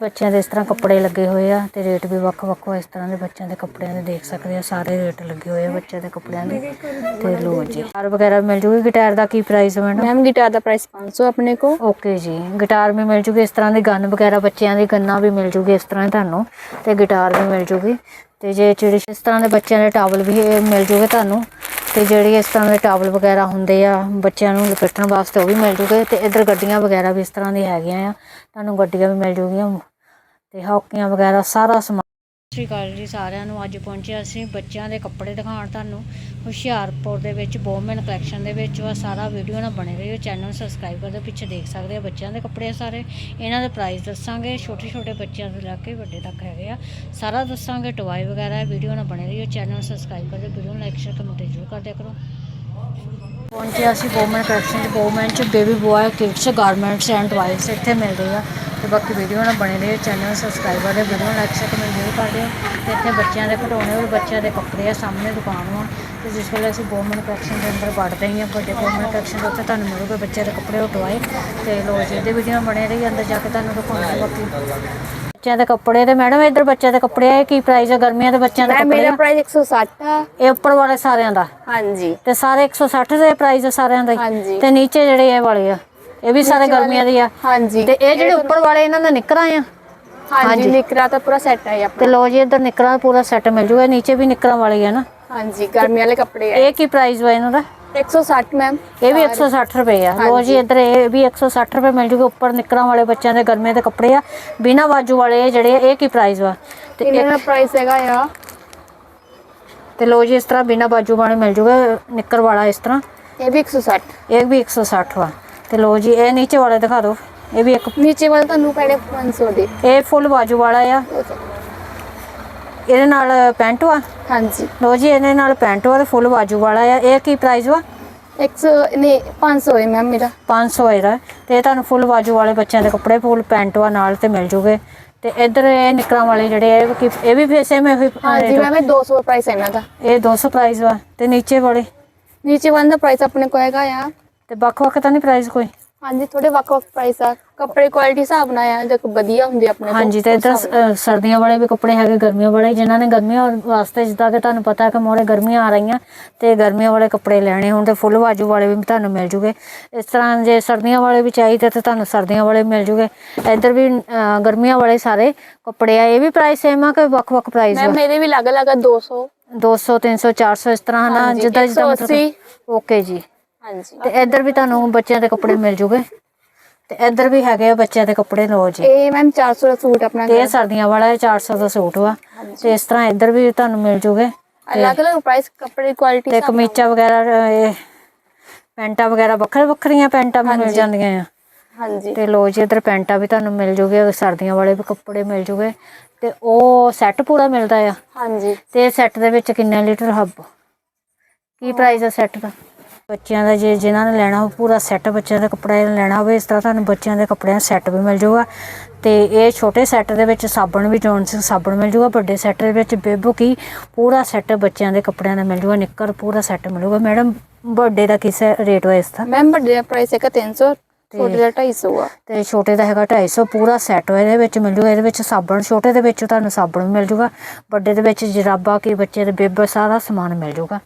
ਬੱਚਿਆਂ ਦੇ ਇਸ ਤਰ੍ਹਾਂ ਕੱਪੜੇ ਲੱਗੇ ਹੋਏ ਆ ਤੇ ਰੇਟ ਵੀ ਵੱਖ-ਵੱਖ ਇਸ ਤਰ੍ਹਾਂ ਦੇ ਬੱਚਿਆਂ ਦੇ ਕੱਪੜਿਆਂ ਦੇ ਦੇਖ ਸਕਦੇ ਆ ਸਾਰੇ ਰੇਟ ਲੱਗੇ ਹੋਏ ਆ ਬੱਚਿਆਂ ਦੇ ਕੱਪੜਿਆਂ ਦੇ। ਤੇ ਲੋ ਜੀ ਗਿਟਾਰ ਵਗੈਰਾ ਮਿਲ ਜੂਗੀ? ਗਿਟਾਰ ਦਾ ਕੀ ਪ੍ਰਾਈਸ ਹੈ ਮੈਡਮ ਮੈਮ ਗਿਟਾਰ ਦਾ ਪ੍ਰਾਈਸ 500 ਆਪਣੇ ਕੋ ਓਕੇ ਜੀ ਗਿਟਾਰ ਵੀ ਮਿਲ ਜੂਗੀ ਇਸ ਤਰ੍ਹਾਂ ਦੇ ਗਨ ਵਗੈਰਾ ਬੱਚਿਆਂ ਦੇ ਗੰਨਾ ਵੀ ਮਿਲ ਜੂਗੀ ਇਸ ਤਰ੍ਹਾਂ ਤੁਹਾਨੂੰ। ਤੇ ਗਿਟਾਰ ਵੀ ਮਿਲ ਜੂਗੀ। ਤੇ ਜੇ ਜਿਹੜੇ ਇਸ ਤਰ੍ਹਾਂ ਦੇ ਬੱਚਿਆਂ ਦੇ ਟਾਵਲ ਵੀ ਮਿਲ ਜੂਗੇ ਤੁਹਾਨੂੰ ਤੇ ਜਿਹੜੇ ਇਸ ਤਰ੍ਹਾਂ ਦੇ ਟਾਵਲ ਵਗੈਰਾ ਹੁੰਦੇ ਆ ਬੱਚਿਆਂ ਨੂੰ ਲਪੇਟਣ ਵਾਸਤੇ ਉਹ ਵੀ ਮਿਲ ਜੂਗੇ। ਤੇ ਇਧਰ ਗੱਡੀਆਂ ਵਗੈਰਾ ਵੀ ਇਸ ਤਰ੍ਹਾਂ ਦੀ ਹੈਗੀਆਂ ਆ ਤੁਹਾਨੂੰ ਗੱਡੀਆਂ ਵੀ ਮਿਲ ਜੂਗੀਆਂ। ਤੇ ਹੌਕੀਆਂ ਵਗੈਰਾ ਸਾਰਾ ਸਮਾਨ। ਸਤਿ ਸ਼੍ਰੀ ਅਕਾਲ ਜੀ ਸਾਰਿਆਂ ਨੂੰ। ਅੱਜ ਪਹੁੰਚੇ ਅਸੀਂ ਬੱਚਿਆਂ ਦੇ ਕੱਪੜੇ ਦਿਖਾਉਣ ਤੁਹਾਨੂੰ। ਹੁਸ਼ਿਆਰਪੁਰ ਦੇ ਵਿੱਚ, ਬੋਮਨ ਕਲੈਕਸ਼ਨ ਦੇ ਵਿੱਚ ਉਹ ਸਾਰਾ ਵੀਡੀਓ ਨਾਲ ਬਣੇ ਰਹੀ। ਚੈਨਲ ਨੂੰ ਸਬਸਕ੍ਰਾਈਬ ਕਰਦੇ ਪਿੱਛੇ ਦੇਖ ਸਕਦੇ ਆ ਬੱਚਿਆਂ ਦੇ ਕੱਪੜੇ ਸਾਰੇ। ਇਹਨਾਂ ਦੇ ਪ੍ਰਾਈਸ ਦੱਸਾਂਗੇ। ਛੋਟੇ ਛੋਟੇ ਬੱਚਿਆਂ ਤੋਂ ਲੈ ਕੇ ਵੱਡੇ ਤੱਕ ਹੈਗੇ ਆ। ਸਾਰਾ ਦੱਸਾਂਗੇ। ਟਵਾਈ ਵਗੈਰਾ ਵੀਡੀਓ ਨਾਲ ਬਣੇ ਰਹੀ। ਚੈਨਲ ਨੂੰ ਸਬਸਕ੍ਰਾਈਬ ਕਰਦੇ ਵੀਡੀਓ ਨੂੰ ਲਾਈਕ ਸ਼ੇਅਰ ਕਮੈਂਟ ਜ਼ਰੂਰ ਕਰਦੇ ਕਰੋ। ਪਹੁੰਚੇ ਅਸੀਂ ਬੋਮਨ ਕਲੈਕਸ਼ਨ ਚ। ਬੋਮਨ ਚ baby boy kids garments and twice ਇੱਥੇ ਮਿਲਦੇ ਆ। ਤੇ ਬਾਕੀ ਵੀਡੀਓ ਨਾਲ ਬਣੇ ਰਹੇ ਚੈਨਲ ਸਬਸਕ੍ਰਾਈਬ ਕਰਿਓ ਵੀਡੀਓ ਲਾਈਕ ਸ਼ੇਅਰ ਕਮੈਂਟ ਜ਼ਰੂਰ ਕਰ ਦਿਓ। ਤੇ ਇੱਥੇ ਬੱਚਿਆਂ ਦੇ ਖਿਡੌਣੇ ਔਰ ਬੱਚਿਆਂ ਦੇ ਕੱਪੜੇ ਆ ਸਾਹਮਣੇ ਦੁਕਾਨ ਆ ਤੇ ਜਿਸ ਵੇਲੇ ਅਸੀਂ ਗੋਮਨ ਕਲੈਕਸ਼ਨ ਦੇ ਅੰਦਰ ਵੜਦੇ ਹਾਂ ਵੱਡੇ ਗੋਮਨ ਕਲੈਕਸ਼ਨ ਦੇ ਉੱਤੇ ਤੁਹਾਨੂੰ ਮਿਲੂਗਾ ਬੱਚਿਆਂ ਦੇ ਕੱਪੜੇ ਔਰ ਟੋਏ ਤੇ ਲੋ ਜੀ ਦੇ ਵੀਡੀਓ ਬਣੇ ਰਹੀ ਅੰਦਰ ਜਾ ਕੇ ਤੁਹਾਨੂੰ ਦਿਖਾਉਂਦੇ ਬਾਕੀ। ਬੱਚਿਆਂ ਦੇ ਕੱਪੜੇ ਤੇ ਮੈਡਮ ਇਧਰ ਬੱਚਿਆਂ ਦੇ ਕੱਪੜੇ ਆ ਕੀ ਪ੍ਰਾਈਸ ਹੈ ਗਰਮੀਆਂ ਦੇ ਬੱਚਿਆਂ ਦੇ ਮੇਰਾ ਪ੍ਰਾਈਸ 160 ਇਹ ਉੱਪਰ ਵਾਲੇ ਸਾਰਿਆਂ ਦਾ? ਹਾਂਜੀ। ਤੇ ਸਾਰੇ 160 ਦੇ ਪ੍ਰਾਈਸ ਆ ਸਾਰਿਆਂ ਦਾ ਤੇ ਨੀਚੇ ਜਿਹੜੇ ਇਹ ਵਾਲੇ ਆ? ਇਹ ਵੀ ਸਾਰੇ ਗਰਮੀਆਂ ਦੀ ਆ। ਹਾਂਜੀ। ਤੇ ਇਹ ਜਿਹੜੇ ਉੱਪਰ ਵਾਲੇ ਇਹਨਾਂ ਦਾ ਨਿਕਰਾਂ ਆ? ਹਾਂਜੀ ਨਿਕਰਾ ਤਾਂ ਪੂਰਾ ਸੈੱਟ ਹੈ ਆਪਣਾ। ਤੇ ਲੋ ਜੀ ਇਧਰ ਨਿਕਰਾਂ ਪੂਰਾ ਸੈੱਟ ਮਿਲ ਜੂਗਾ। ਨੀਚੇ ਵੀ ਨਿਕਰਾਂ ਵਾਲੀ ਹੈ ਨਾ। ਹਾਂਜੀ ਗਰਮੀ ਵਾਲੇ ਕੱਪੜੇ ਆ। ਇਹ ਕੀ ਪ੍ਰਾਈਸ ਵਾ ਇਹਨਾਂ ਦਾ? 160 ਮੈਮ ਇਹ ਵੀ 160 ਰੁਪਏ ਆ। ਲੋ ਜੀ ਇਧਰ ਇਹ ਵੀ 160 ਰੁਪਏ ਮਿਲ ਜੂਗੇ ਉੱਪਰ ਨਿਕਰਾਂ ਵਾਲੇ ਬੱਚਿਆਂ ਦੇ ਗਰਮੀਆਂ ਦੇ ਕੱਪੜੇ ਆ। ਬਿਨਾ ਬਾਜੂ ਵਾਲੇ ਜਿਹੜੇ ਇਹ ਕੀ ਪ੍ਰਾਈਸ ਵਾ? ਤੇ ਇਹਨਾਂ ਦਾ ਪ੍ਰਾਈਸ ਹੈਗਾ ਆ? ਤੇ ਲੋ ਜੀ ਇਸ ਤਰ੍ਹਾਂ ਬਿਨਾ ਬਾਜੂ ਵਾਲੇ ਮਿਲ ਜੂਗਾ ਨਿੱਕਰ ਵਾਲਾ ਇਸ ਤਰ੍ਹਾਂ। ਇਹ ਵੀ 160 ਇਹ ਵੀ 160 ਵਾ। ਤੇ ਲੋ ਜੀ ਇਹ ਨੀਚੇ ਵਾਲੇ ਦਿਖਾ ਦਿਓ। ਇਹ ਵੀ ਇੱਕ ਨੀਚੇ ਵਾਲਾ ਤੁਹਾਨੂੰ ਪੈਣੇ 500 ਦੇ। ਇਹ ਫੁੱਲ ਬਾਜੂ ਵਾਲਾ ਆ। ਇਹਦੇ ਨਾਲ ਪੈਂਟ ਵਾ? ਹਾਂਜੀ। ਲੋ ਜੀ ਇਹਦੇ ਨਾਲ ਪੈਂਟ ਵਾ ਤੇ ਫੁੱਲ ਬਾਜੂ ਵਾਲਾ ਆ। ਇਹ ਕੀ ਪ੍ਰਾਈਸ ਵਾ? 100 ਨਹੀਂ 500 ਹੈ ਮੈਮ ਮੇਰਾ। 500 ਇਹਦਾ। ਤੇ ਤੁਹਾਨੂੰ ਫੁੱਲ ਬਾਜੂ ਵਾਲੇ ਬੱਚਿਆਂ ਦੇ ਕੱਪੜੇ ਫੁੱਲ ਪੈਂਟ ਵਾ ਨਾਲ ਤੇ ਮਿਲ ਜੂਗੇ। ਤੇ ਇਧਰ ਇਹ ਨਿਕਰਾਂ ਵਾਲੇ ਜਿਹੜੇ ਇਹ ਇਹ ਵੀ ਫੇਰ ਸੇਮ ਹੈ ਹਾਂਜੀ ਮੈਮ 200 ਪ੍ਰਾਈਸ ਇਹਨਾਂ ਦਾ। ਇਹ 200 ਪ੍ਰਾਈਸ ਵਾ ਤੇ ਨੀਚੇ ਵਾਲੇ? ਨੀਚੇ ਵਾਲੇ ਦਾ ਪ੍ਰਾਈਸ ਆਪਣੇ ਕੋਲ ਹੈਗਾ ਆ ਤੇ ਵੱਖ-ਵੱਖ ਤਾਂ ਨਹੀਂ ਪ੍ਰਾਈਸ ਕੋਈ? ਹਾਂਜੀ ਥੋੜੇ ਵੱਖ-ਵੱਖ ਪ੍ਰਾਈਸ ਆ। ਕੱਪੜੇ ਕੁਆਲਿਟੀ ਹਿਸਾਬ ਨਾਲ ਆ ਜੇ ਵਧੀਆ ਹੁੰਦੇ ਆਪਣੇ ਹਾਂਜੀ ਤੇ ਇਧਰ ਸਰਦੀਆਂ ਵਾਲੇ ਵੀ ਕੱਪੜੇ ਹੈਗੇ ਗਰਮੀਆਂ ਵਾਲੇ ਜਿਨ੍ਹਾਂ ਨੇ ਗਰਮੀਆਂ ਵਾਸਤੇ ਜਿੱਦਾਂ ਕਿ ਤੁਹਾਨੂੰ ਪਤਾ ਹੈ ਕਿ ਮੋਰੇ ਗਰਮੀਆਂ ਆ ਰਹੀਆਂ ਤੇ ਗਰਮੀਆਂ ਵਾਲੇ ਕੱਪੜੇ ਲੈਣੇ ਹੋਣ ਤੇ ਫੁੱਲ ਬਾਜੂ ਵਾਲੇ ਵੀ ਤੁਹਾਨੂੰ ਮਿਲ ਜੂਗੇ। ਇਸ ਤਰ੍ਹਾਂ ਜੇ ਸਰਦੀਆਂ ਵਾਲੇ ਵੀ ਚਾਹੀਦੇ ਤੇ ਤੁਹਾਨੂੰ ਸਰਦੀਆਂ ਵਾਲੇ ਮਿਲ ਜੂਗੇ। ਇਧਰ ਵੀ ਗਰਮੀਆਂ ਵਾਲੇ ਸਾਰੇ ਕੱਪੜੇ ਆ ਇਹ ਵੀ ਪ੍ਰਾਈਸ ਸੇਮ ਆ ਕਿ ਵੱਖ-ਵੱਖ ਪ੍ਰਾਈਸ ਆ? ਮੇਰੇ ਵੀ ਅਲੱਗ-ਅਲੱਗ 200 200 300 400 ਇਸ ਤਰ੍ਹਾਂ ਨਾ ਜਿੱਦਾਂ ਜਿੱਦਾਂ ਓਕੇ ਜੀ। जी ਤੇ ਇੱਧਰ ਵੀ ਤੁਹਾਨੂੰ ਬੱਚਿਆਂ ਦੇ ਕੱਪੜੇ ਮਿਲ ਜੂਗੇ। ਤੇ ਇੱਧਰ ਵੀ ਹੈਗੇ ਆ ਬੱਚਿਆਂ ਦੇ ਕੱਪੜੇ ਲਓ ਜੀ। ਇਹ ਮੈਮ 400 ਦਾ ਸੂਟ ਆਪਣਾ ਤੇ ਇਹ ਸਰਦੀਆਂ ਵਾਲਾ ਹੈ 400 ਦਾ ਸੂਟ ਵਾ। ਤੇ ਇਸ ਤਰ੍ਹਾਂ ਇੱਧਰ ਵੀ ਤੁਹਾਨੂੰ ਮਿਲ ਜੂਗੇ। ਅਲੱਗ ਅਲੱਗ ਪ੍ਰਾਈਸ ਕੱਪੜੇ ਕੁਆਲਿਟੀ ਤੇ ਕਮੀਜ਼ਾਂ ਵਗੈਰਾ ਇਹ ਪੈਂਟਾਂ ਵਗੈਰਾ ਵੱਖਰੇ ਵੱਖਰੀਆਂ ਪੈਂਟਾਂ ਮਿਲ ਜਾਂਦੀਆਂ ਆ। ਹਾਂਜੀ। ਤੇ ਲੋ ਜੀ ਇੱਧਰ ਪੈਂਟਾਂ ਵੀ ਤੁਹਾਨੂੰ ਮਿਲ ਜੂਗੇ ਸਰਦੀਆਂ ਵਾਲੇ ਵੀ ਕੱਪੜੇ ਮਿਲ ਜੂਗੇ। ਤੇ ਉਹ ਸੈੱਟ ਪੂਰਾ ਮਿਲਦਾ ਆ। ਹਾਂਜੀ। ਤੇ ਸੈੱਟ ਦੇ ਵਿੱਚ ਕਿੰਨੇ ਲੀਟਰ ਹੱਬ? ਕੀ ਪ੍ਰਾਈਸ ਆ ਸੈੱਟ ਦਾ? ਬੱਚਿਆਂ ਦਾ ਜੇ ਜਿਨ੍ਹਾਂ ਨੇ ਲੈਣਾ ਉਹ ਪੂਰਾ ਸੈੱਟ ਬੱਚਿਆਂ ਦੇ ਕੱਪੜੇ ਲੈਣਾ ਹੋਵੇ ਇਸ ਤਰ੍ਹਾਂ ਤੁਹਾਨੂੰ ਬੱਚਿਆਂ ਦੇ ਕੱਪੜਿਆਂ ਦਾ ਸੈੱਟ ਵੀ ਮਿਲ ਜਾਊਗਾ। ਤੇ ਇਹ ਛੋਟੇ ਸੈੱਟ ਦੇ ਵਿੱਚ ਸਾਬਣ ਵੀ ਜੌਨਸਨ ਸਾਬਣ ਮਿਲ ਜਾਊਗਾ ਵੱਡੇ ਸੈੱਟ ਦੇ ਵਿੱਚ ਬੇਬੂ ਕੀ ਪੂਰਾ ਸੈੱਟ ਬੱਚਿਆਂ ਦੇ ਕੱਪੜਿਆਂ ਦਾ ਮਿਲ ਜਾਊਗਾ ਨਿੱਕਰ ਪੂਰਾ ਸੈੱਟ ਮਿਲੂਗਾ। ਮੈਡਮ ਵੱਡੇ ਦਾ ਕਿਸ ਰੇਟ ਹੋਇਆ ਇਸ ਦਾ? ਮੈਮ ਵੱਡੇ ਦਾ ਪ੍ਰਾਈਸ ਹੈਗਾ 300 ਛੋਟੇ ਦਾ 250 ਆ। ਤੇ ਛੋਟੇ ਦਾ ਹੈਗਾ 250 ਪੂਰਾ ਸੈੱਟ ਹੋਇਆ ਇਹਦੇ ਵਿੱਚ ਮਿਲ ਜੂਗਾ ਇਹਦੇ ਵਿੱਚ ਸਾਬਣ ਛੋਟੇ ਦੇ ਵਿੱਚ ਤੁਹਾਨੂੰ ਸਾਬਣ ਵੀ ਮਿਲ ਜੂਗਾ ਵੱਡੇ ਦੇ ਵਿੱਚ ਜਰਾਬਾ ਕੀ ਬੱਚੇ ਦੇ ਬੇਬ ਸਾਰਾ ਸਮਾਨ ਮਿਲ ਜੂਗਾ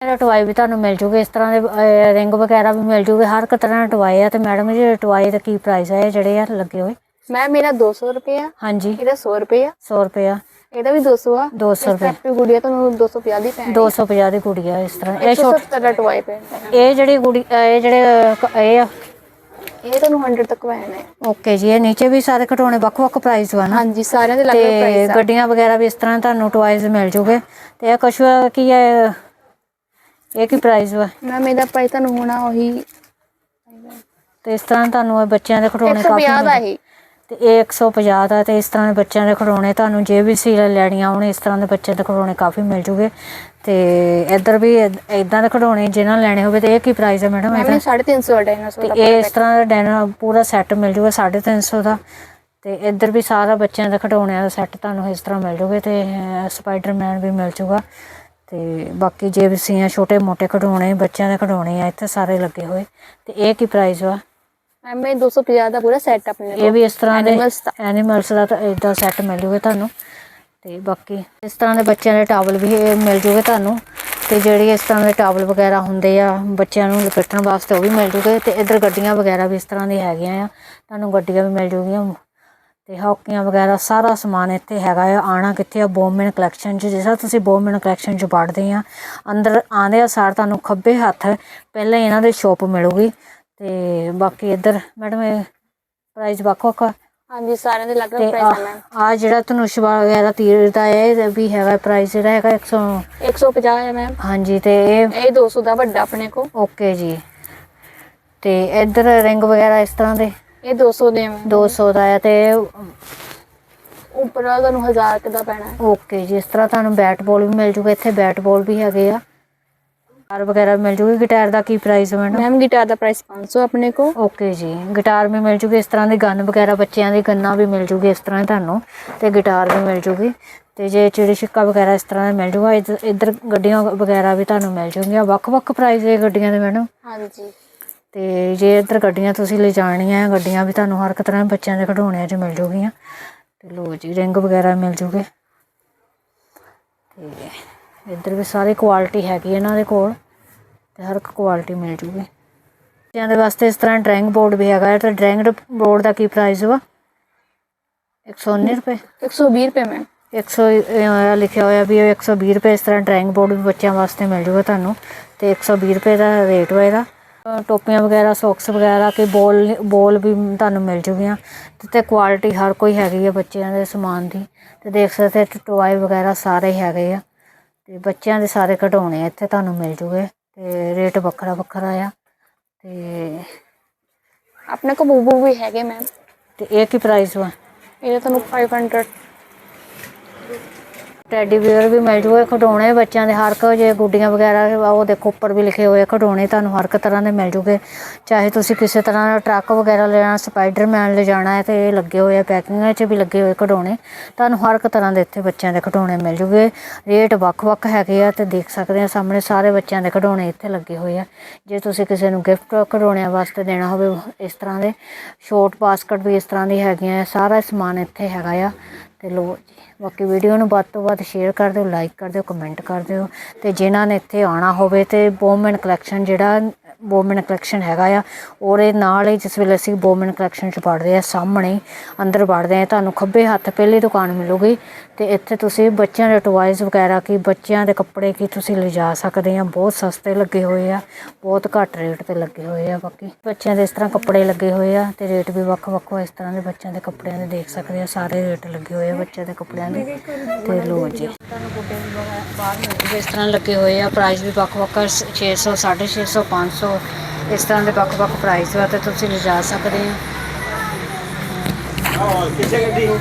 ਇਹਦਾ ਟਵਾਈ ਵੀ ਤੁਹਾਨੂੰ ਮਿਲ ਜੂਗੇ ਇਸ ਤਰ੍ਹਾਂ ਦੇ ਰਿੰਗ ਵਗੈਰਾ ਵੀ ਮਿਲ ਜੂਗੇ ਹਰ ਇੱਕ ਤਰ੍ਹਾਂ ਦੇ ਟਵਾਏ ਆ ਤੇ ਮੈਡਮ ਜੀ ਟਵਾਏ ਦਾ ਕੀ ਪ੍ਰਾਈਸ ਹੈ ਜਿਹੜੇ ਆ ਲੱਗੇ ਹੋਏ? ਮੈਮ ਮੇਰਾ 200 ਰੁਪਏ ਆ। ਹਾਂਜੀ। ਇਹਦਾ 100 ਰੁਪਏ ਆ। 100 ਰੁਪਇਆ ਇਹਦਾ ਵੀ 200 ਆ। 200 ਰੁਪਏ। ਸਟੈਪ ਗੁੜੀਆ ਤੁਹਾਨੂੰ 250 ਦੀ ਪੈਣੀ 250 ਦੀ ਗੁੜੀਆ ਇਸ ਤਰ੍ਹਾਂ। ਇਹ ਛੋਟ 170 ਦਾ ਟਵਾਈ ਪੈ ਇਹ ਜਿਹੜੀ ਗੁੜੀ ਇਹ ਜਿਹੜੇ ਇਹ ਆ? ਇਹ ਤੁਹਾਨੂੰ 100 ਤੱਕ ਪੈਣਾ ਓਕੇ ਜੀ ਇਹ ਨੀਚੇ ਵੀ ਸਾਰੇ ਖਿਡੌਣੇ ਵੱਖ-ਵੱਖ ਪ੍ਰਾਈਸ ਵਾ ਨਾ? ਹਾਂਜੀ ਸਾਰਿਆਂ ਦੇ ਅਲੱਗ ਅਲੱਗ ਤੇ ਪ੍ਰਾਈਸ ਆ। ਗੱਡੀਆਂ ਵਗੈਰਾ ਵੀ ਇਸ ਤਰ੍ਹਾਂ ਤੁਹਾਨੂੰ ਟਵਾਈਜ਼ ਮਿਲ ਜੂਗੇ। ਤੇ ਇਹ ਕਛੂਆ ਕੀ ਹੈ ਇਹ ਕੀ ਪ੍ਰਾਈਸ ਵਾ? ਮੈਮ ਇਹਦਾ ਪ੍ਰਾਈਸ ਤੁਹਾਨੂੰ ਹੋਣਾ ਉਹੀ। ਤੇ ਇਸ ਤਰ੍ਹਾਂ ਤੁਹਾਨੂੰ ਇਹ ਬੱਚਿਆਂ ਦੇ ਖਿਡੌਣੇ 150 ਦਾ ਤੇ ਇਹ 150 ਦਾ ਤੇ ਇਸ ਤਰ੍ਹਾਂ ਦੇ ਬੱਚਿਆਂ ਦੇ ਖਿਡੌਣੇ ਤੁਹਾਨੂੰ ਜੇ ਵੀ ਸੀ ਲੈਣੀਆਂ ਹੋਣ ਇਸ ਤਰ੍ਹਾਂ ਦੇ ਬੱਚਿਆਂ ਦੇ ਖਿਡੌਣੇ ਕਾਫੀ ਮਿਲ ਜੂਗੇ। ਤੇ ਇੱਧਰ ਵੀ ਇਦਾਂ ਦੇ ਖਿਡੌਣੇ ਜਿਹਨਾਂ ਲੈਣੇ ਹੋਵੇ ਤੇ ਇਹ ਕੀ ਪ੍ਰਾਈਸ ਹੈ ਮੈਡਮ ਇਹਦਾ? ਇਹ 350 ਦਾ ਡਾਇਨਾਸੌਰ ਦਾ ਇਹ ਇਸ ਤਰ੍ਹਾਂ ਦਾ ਡੈਨਾ ਪੂਰਾ ਸੈੱਟ ਮਿਲ ਜੂਗਾ 350 ਦਾ। ਤੇ ਇੱਧਰ ਵੀ ਸਾਰਾ ਬੱਚਿਆਂ ਦਾ ਖਿਡੌਣਿਆਂ ਦਾ ਸੈੱਟ ਤੁਹਾਨੂੰ ਇਸ ਤਰ੍ਹਾਂ ਮਿਲ ਜੂਗੇ ਤੇ ਸਪਾਈਡਰਮੈਨ ਵੀ ਮਿਲ ਜੂਗਾ। ਤੇ ਬਾਕੀ ਜੇ ਵੀ ਆ ਛੋਟੇ ਮੋਟੇ ਖਿਡੌਣੇ ਬੱਚਿਆਂ ਦੇ ਖਿਡੌਣੇ ਆ ਇੱਥੇ ਸਾਰੇ ਲੱਗੇ ਹੋਏ। ਤੇ ਇਹ ਕੀ ਪ੍ਰਾਈਸ ਵਾ? ਇਹ 250 ਦਾ ਪੂਰਾ ਸੈੱਟ ਆਪਣੇ ਇਹ ਵੀ ਇਸ ਤਰ੍ਹਾਂ ਦੇ। ਐਨੀਮਲਸ ਦਾ। ਇਦਾਂ ਸੈੱਟ ਮਿਲ ਜੂਗਾ ਤੁਹਾਨੂੰ। ਤੇ ਬਾਕੀ ਇਸ ਤਰ੍ਹਾਂ ਦੇ ਬੱਚਿਆਂ ਦੇ ਟਾਵਲ ਵੀ ਮਿਲ ਜੂਗੇ ਤੁਹਾਨੂੰ। ਤੇ ਜਿਹੜੀ ਇਸ ਤਰ੍ਹਾਂ ਦੇ ਟਾਵਲ ਵਗੈਰਾ ਹੁੰਦੇ ਆ ਬੱਚਿਆਂ ਨੂੰ ਲਪੇਟਣ ਵਾਸਤੇ ਉਹ ਵੀ ਮਿਲ ਜੂਗੇ। ਤੇ ਇੱਧਰ ਗੱਡੀਆਂ ਵਗੈਰਾ ਵੀ ਇਸ ਤਰ੍ਹਾਂ ਦੀ ਹੈਗੀਆਂ ਆ। ਤੁਹਾਨੂੰ ਗੱਡੀਆਂ ਵੀ ਮਿਲ ਜੂਗੀਆਂ। ਤੇ ਹੌਕੀਆਂ ਵਗੈਰਾ ਸਾਰਾ ਸਮਾਨ ਇੱਥੇ ਹੈਗਾ ਆ। ਆਣਾ ਕਿੱਥੇ ਆ? ਬੋਮਨ ਕਲੈਕਸ਼ਨ ਚ। ਜਿਸ ਤਰ੍ਹਾਂ ਤੁਸੀਂ ਬੋਮਨ ਕਲੈਕਸ਼ਨ ਚ ਪੜਦੇ ਆ ਅੰਦਰ ਆਂਦੇ ਆ ਸਾਰ ਤੁਹਾਨੂੰ ਖੱਬੇ ਹੱਥ ਪਹਿਲਾਂ ਹੀ ਇਹਨਾਂ ਦੇ ਸ਼ੋਪ ਮਿਲੂਗੀ। ਤੇ ਬਾਕੀ ਇੱਧਰ ਮੈਡਮ ਇਹ ਪ੍ਰਾਈਸ ਵੱਖ ਵੱਖ ਹਾਂਜੀ ਸਾਰਿਆਂ ਦੇ ਅਲੱਗ ਅਲੱਗ ਪ੍ਰਾਈਸ ਆ ਮੈਮ ਆ ਜਿਹੜਾ ਧਨੁਸ਼ ਵਗੈਰਾ ਤੀਰ ਦਾ ਹੈ ਇਹ ਵੀ ਹੈਗਾ ਪ੍ਰਾਈਸ ਜਿਹੜਾ ਹੈਗਾ 100 150 ਹੈ ਮੈਮ ਹਾਂਜੀ ਤੇ ਇਹ ਇਹ 200 ਦਾ ਵੱਡਾ ਆਪਣੇ ਕੋ ਓਕੇ ਜੀ। ਤੇ ਇੱਧਰ ਰਿੰਗ ਵਗੈਰਾ ਇਸ ਤਰ੍ਹਾਂ ਦੇ। ਇਹ 200 ਦੇ ਮੈਮ 200 ਦਾ ਹੈ ਤੇ ਉੱਪਰ ਵਾਲਾ ਤੁਹਾਨੂੰ 1000 ਕੁ ਦਾ ਪੈਣਾ ਹੈ। ਓਕੇ ਜੀ ਇਸ ਤਰ੍ਹਾਂ ਤੁਹਾਨੂੰ ਬੈਟ ਬਾਲ ਵੀ ਮਿਲ ਜੂਗਾ ਇੱਥੇ ਬੈਟ ਬਾਲ ਵੀ ਹੈਗੇ ਆ। ਗਿਟਾਰ ਵਗੈਰਾ ਮਿਲ ਜੂਗੀ ਗਿਟਾਰ ਦਾ ਕੀ ਪ੍ਰਾਈਸ ਹੈ ਮੈਡਮ? ਮੈਮ ਗਿਟਾਰ ਦਾ ਪ੍ਰਾਈਸ 500 ਆਪਣੇ ਕੋ ਓਕੇ ਜੀ ਗਿਟਾਰ ਵੀ ਮਿਲ ਜੂਗੀ ਇਸ ਤਰ੍ਹਾਂ ਦੀ ਗਨ ਵਗੈਰਾ ਬੱਚਿਆਂ ਦੀ ਗੰਨਾਂ ਵੀ ਮਿਲ ਜੂਗੀ ਇਸ ਤਰ੍ਹਾਂ ਤੁਹਾਨੂੰ ਤੇ ਗਿਟਾਰ ਵੀ ਮਿਲ ਜੂਗੀ। ਤੇ ਜੇ ਚਿੜੀ ਛਿੱਕਾ ਵਗੈਰਾ ਇਸ ਤਰ੍ਹਾਂ ਦਾ ਮਿਲ ਜੂਗਾ ਇੱਧ- ਇੱਧਰ ਗੱਡੀਆਂ ਵਗੈਰਾ ਵੀ ਤੁਹਾਨੂੰ ਮਿਲ ਜੂਗੀਆਂ ਵੱਖ-ਵੱਖ ਪ੍ਰਾਈਸ ਹੈ ਗੱਡੀਆਂ ਦੇ ਮੈਡਮ। ਹਾਂਜੀ। ਤੇ ਜੇ ਇੱਧਰ ਗੱਡੀਆਂ ਤੁਸੀਂ ਲਿਜਾਣੀਆਂ ਗੱਡੀਆਂ ਵੀ ਤੁਹਾਨੂੰ ਹਰ ਇੱਕ ਤਰ੍ਹਾਂ ਦੇ ਬੱਚਿਆਂ ਦੇ ਖਿਡੌਣਿਆਂ 'ਚ ਮਿਲ ਜੂਗੀਆਂ। ਤੇ ਲੋ ਜੀ ਰਿੰਗ ਵਗੈਰਾ ਮਿਲ ਜੂਗੇ। ਤੇ ਇੱਧਰ ਵੀ ਸਾਰੀ ਕੁਆਲਿਟੀ ਹੈਗੀ ਇਹਨਾਂ ਦੇ ਕੋਲ ਤੇ ਹਰ ਇੱਕ ਕੁਆਲਿਟੀ ਮਿਲ ਜੂਗੀ। ਬੱਚਿਆਂ ਦੇ ਵਾਸਤੇ ਇਸ ਤਰ੍ਹਾਂ ਡਰਾਇੰਗ ਬੋਰਡ ਵੀ ਹੈਗਾ ਤੇ ਡਰਾਇੰਗ ਬੋਰਡ ਦਾ ਕੀ ਪ੍ਰਾਈਸ ਵਾ? 119 ਰੁਪਏ। 120 ਰੁਪਏ ਮੈਮ 100 ਅਹ ਲਿਖਿਆ ਹੋਇਆ ਵੀ ਇਹ 120 ਰੁਪਏ ਇਸ ਤਰ੍ਹਾਂ ਡਰਾਇੰਗ ਬੋਰਡ ਵੀ ਬੱਚਿਆਂ ਵਾਸਤੇ ਮਿਲ ਜੂਗਾ ਤੁਹਾਨੂੰ ਤੇ 120 ਰੁਪਏ ਦਾ ਰੇਟ ਹੋਏਗਾ ਅਹ ਟੋਪੀਆਂ ਵਗੈਰਾ ਸੌਕਸ ਵਗੈਰਾ ਕਿ ਬੋਲ ਬੋਲ ਵੀ ਤੁਹਾਨੂੰ ਮਿਲ ਜੂਗੀਆਂ। ਤੇ ਤੇ ਕੁਆਲਿਟੀ ਹਰ ਕੋਈ ਹੈਗੀ ਹੈ ਬੱਚਿਆਂ ਦੇ ਸਮਾਨ ਦੀ। ਤੇ ਦੇਖ ਸਕਦੇ ਟੋਏ ਵਗੈਰਾ ਸਾਰੇ ਹੈਗੇ ਆ। ਤੇ ਬੱਚਿਆਂ ਦੇ ਸਾਰੇ ਖਿਡੌਣੇ ਇੱਥੇ ਤੁਹਾਨੂੰ ਮਿਲ ਜੂਗੇ। ਤੇ ਰੇਟ ਵੱਖਰਾ ਵੱਖਰਾ ਆ। ਤੇ ਆਪਣੇ ਕੋ ਬੂਬੂ ਵੀ ਹੈਗੇ ਮੈਮ ਤੇ ਇਹ ਕੀ ਪ੍ਰਾਈਸ ਵਾ? ਇਹਦਾ ਤੁਹਾਨੂੰ 500 ਟੈਡੀ ਬੀਅਰ ਵੀ ਮਿਲ ਜੂਗੇ, ਖਿਡੌਣੇ ਬੱਚਿਆਂ ਦੇ ਹਰ ਇੱਕ ਜੇ ਗੁੱਡੀਆਂ ਵਗੈਰਾ, ਉਹ ਦੇਖੋ ਉੱਪਰ ਵੀ ਲਿਖੇ ਹੋਏ ਆ, ਖਿਡੌਣੇ ਤੁਹਾਨੂੰ ਹਰ ਇੱਕ ਤਰ੍ਹਾਂ ਦੇ ਮਿਲ ਜੂਗੇ। ਚਾਹੇ ਤੁਸੀਂ ਕਿਸੇ ਤਰ੍ਹਾਂ ਦਾ ਟਰੱਕ ਵਗੈਰਾ ਲੈਣਾ, ਸਪਾਈਡਰਮੈਨ ਲੈ ਜਾਣਾ ਹੈ ਤੇ ਇਹ ਲੱਗੇ ਹੋਏ ਆ, ਪੈਕਿੰਗਾਂ 'ਚ ਵੀ ਲੱਗੇ ਹੋਏ ਖਿਡੌਣੇ, ਤੁਹਾਨੂੰ ਹਰ ਇੱਕ ਤਰ੍ਹਾਂ ਦੇ ਇੱਥੇ ਬੱਚਿਆਂ ਦੇ ਖਿਡੌਣੇ ਮਿਲ ਜੂਗੇ। ਰੇਟ ਵੱਖ-ਵੱਖ ਹੈਗੇ ਆ ਤੇ ਦੇਖ ਸਕਦੇ ਆ, ਸਾਹਮਣੇ ਸਾਰੇ ਬੱਚਿਆਂ ਦੇ ਖਿਡੌਣੇ ਇੱਥੇ ਲੱਗੇ ਹੋਏ ਆ। ਜੇ ਤੁਸੀਂ ਕਿਸੇ ਨੂੰ ਗਿਫਟ ਖਿਡੌਣਿਆਂ ਵਾਸਤੇ ਦੇਣਾ ਹੋਵੇ, ਇਸ ਤਰ੍ਹਾਂ ਦੇ ਸ਼ੋਰਟ ਬਾਸਕਟ ਵੀ ਇਸ ਤਰ੍ਹਾਂ ਦੀ ਹੈਗੀਆਂ ਸਾਰਾ ਸਮਾਨ ਇੱਥੇ ਹੈਗਾ ਆ। ਤੇ ਲੋ ਜੀ, ਬਾਕੀ ਵੀਡੀਓ ਨੂੰ ਵੱਧ ਤੋਂ ਵੱਧ ਸ਼ੇਅਰ ਕਰ ਦਿਓ ਲਾਈਕ ਕਰ ਦਿਓ ਕਮੈਂਟ ਕਰ ਦਿਓ ਤੇ ਜਿਨ੍ਹਾਂ ਨੇ ਇੱਥੇ ਆਉਣਾ ਹੋਵੇ ਤੇ ਬੋਮਨ ਕਲੈਕਸ਼ਨ ਜਿਹੜਾ ਬੋਮਨ ਕਲੈਕਸ਼ਨ ਹੈਗਾ ਆ। ਉਹਦੇ ਨਾਲ ਹੀ ਜਿਸ ਵੇਲੇ ਅਸੀਂ ਬੋਮਨ ਕਲੈਕਸ਼ਨ ਚ ਪੜਦੇ ਆ ਸਾਹਮਣੇ ਅੰਦਰ ਵੜਦੇ ਆ ਤੁਹਾਨੂੰ ਖੱਬੇ ਹੱਥ ਪਹਿਲੀ ਦੁਕਾਨ ਮਿਲੂਗੀ ਤੇ ਇੱਥੇ ਤੁਸੀਂ ਬੱਚਿਆਂ ਦੇ ਟੁਆਇਜ਼ ਵਗੈਰਾ ਕੀ, ਬੱਚਿਆਂ ਦੇ ਕੱਪੜੇ ਕੀ ਤੁਸੀਂ ਲਿਜਾ ਸਕਦੇ ਆ ਬਹੁਤ ਸਸਤੇ ਲੱਗੇ ਹੋਏ ਆ, ਬਹੁਤ ਘੱਟ ਰੇਟ ਤੇ ਲੱਗੇ ਹੋਏ ਆ ਬਾਕੀ। ਬੱਚਿਆਂ ਦੇ ਇਸ ਤਰ੍ਹਾਂ ਕੱਪੜੇ ਲੱਗੇ ਹੋਏ ਆ ਤੇ ਰੇਟ ਵੀ ਵੱਖ ਵੱਖ ਇਸ ਤਰ੍ਹਾਂ ਦੇ ਬੱਚਿਆਂ ਦੇ ਕੱਪੜਿਆਂ ਦੇ ਦੇਖ ਸਕਦੇ ਆ ਸਾਰੇ ਰੇਟ ਲੱਗੇ ਹੋਏ ਆ ਬੱਚਿਆਂ ਦੇ ਕੱਪੜਿਆਂ ਦੇ। ਤੇ ਲੋ ਜੀ। ਬਾਹਰ ਇਸ ਤਰ੍ਹਾਂ ਲੱਗੇ ਹੋਏ ਆ ਪ੍ਰਾਈਸ ਵੀ ਵੱਖ ਵੱਖ 600 650 500 ਤੋਂ ਇਸ ਤਰ੍ਹਾਂ ਦੇ ਵੱਖ-ਵੱਖ ਪ੍ਰਾਈਸ ਵਾ ਤੇ ਤੁਸੀਂ ਲਿਜਾ ਸਕਦੇ ਆ ਹਾਂ ਕਿੱਥੇ ਗੱਡੀ। ਹਾਂ